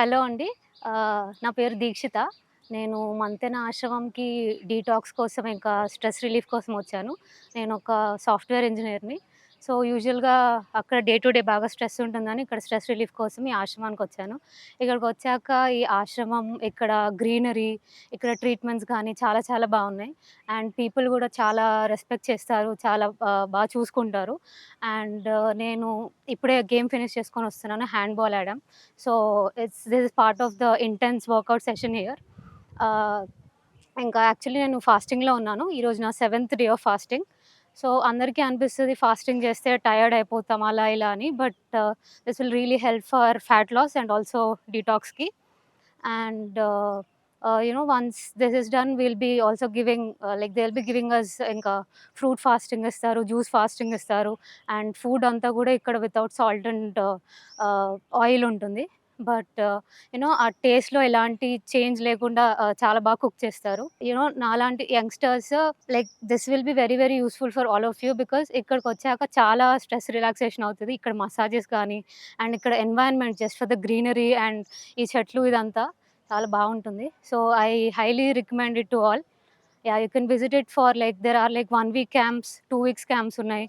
Hello అండి. నా పేరు దీక్షిత. నేను మంతెన ఆశ్రమంకి డీటాక్స్ కోసం, ఇంకా స్ట్రెస్ రిలీఫ్ కోసం వచ్చాను. నేను ఒక సాఫ్ట్‌వేర్ ఇంజనీర్ని సో, యూజువల్‌గా అక్కడ డే టు డే బాగా స్ట్రెస్ ఉంటుందని ఇక్కడ స్ట్రెస్ రిలీఫ్ కోసం ఈ ఆశ్రమానికి వచ్చాను ఇక్కడికి వచ్చాక ఈ ఆశ్రమం, ఇక్కడ గ్రీనరీ, ఇక్కడ ట్రీట్మెంట్స్ కానీ చాలా చాలా బాగున్నాయి అండ్ పీపుల్ కూడా చాలా రెస్పెక్ట్ చేస్తారు. చాలా బాగా చూసుకుంటారు. అండ్ నేను ఇప్పుడే గేమ్ ఫినిష్ చేసుకొని వస్తున్నాను handball ఆడాం. So, it's this is part of the intense workout session here. ఇంకా యాక్చువల్లీ నేను ఫాస్టింగ్‌లో ఉన్నాను. ఈరోజు నా seventh day of fasting. So, అందరికీ అనిపిస్తుంది ఫాస్టింగ్ చేస్తే టయర్డ్ అయిపోతాం అలా ఇలా అని. But this will really help for fat loss and also డీటాక్స్‌కి. And you know once this is done will be also giving like they will be giving us ఇంకా fruit fasting ఇస్తారు, juice fasting ఇస్తారు. And food అంతా కూడా ఇక్కడ without salt and oil ఉంటుంది. But uh, you know ఆ టేస్ట్‌లో ఎలాంటి చేంజ్ లేకుండా uh, చాలా బాగా కుక్ చేస్తారు. యూనో నాలాంటి youngsters like this will be very very useful for all of you. Because ఇక్కడికి వచ్చాక చాలా స్ట్రెస్ రిలాక్సేషన్ అవుతుంది ఇక్కడ మసాజెస్ కానీ అండ్ ఇక్కడ environment just for the greenery and ఈ చెట్లు ఇదంతా చాలా బాగుంటుంది so, I highly recommend it to all. Ya you can visit it far like there are like one week camps, two weeks camps ఉన్నాయి.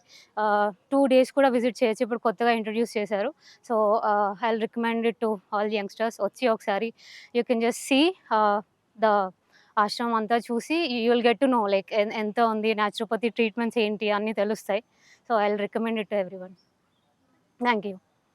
Two days కూడా visit చేయొచ్చు. ఇప్పుడు కొత్తగా ఇంట్రడ్యూస్ చేశారు. So, I recommend it to all youngsters. వచ్చి ఒకసారి you can just see the ఆశ్రమం అంతా చూసి you will get to know like ఎన్ ఎంత ఉంది, న్యాచురోపతి ట్రీట్మెంట్స్ ఏంటి అన్నీ తెలుస్తాయి. So, I recommend it to everyone. Thank you.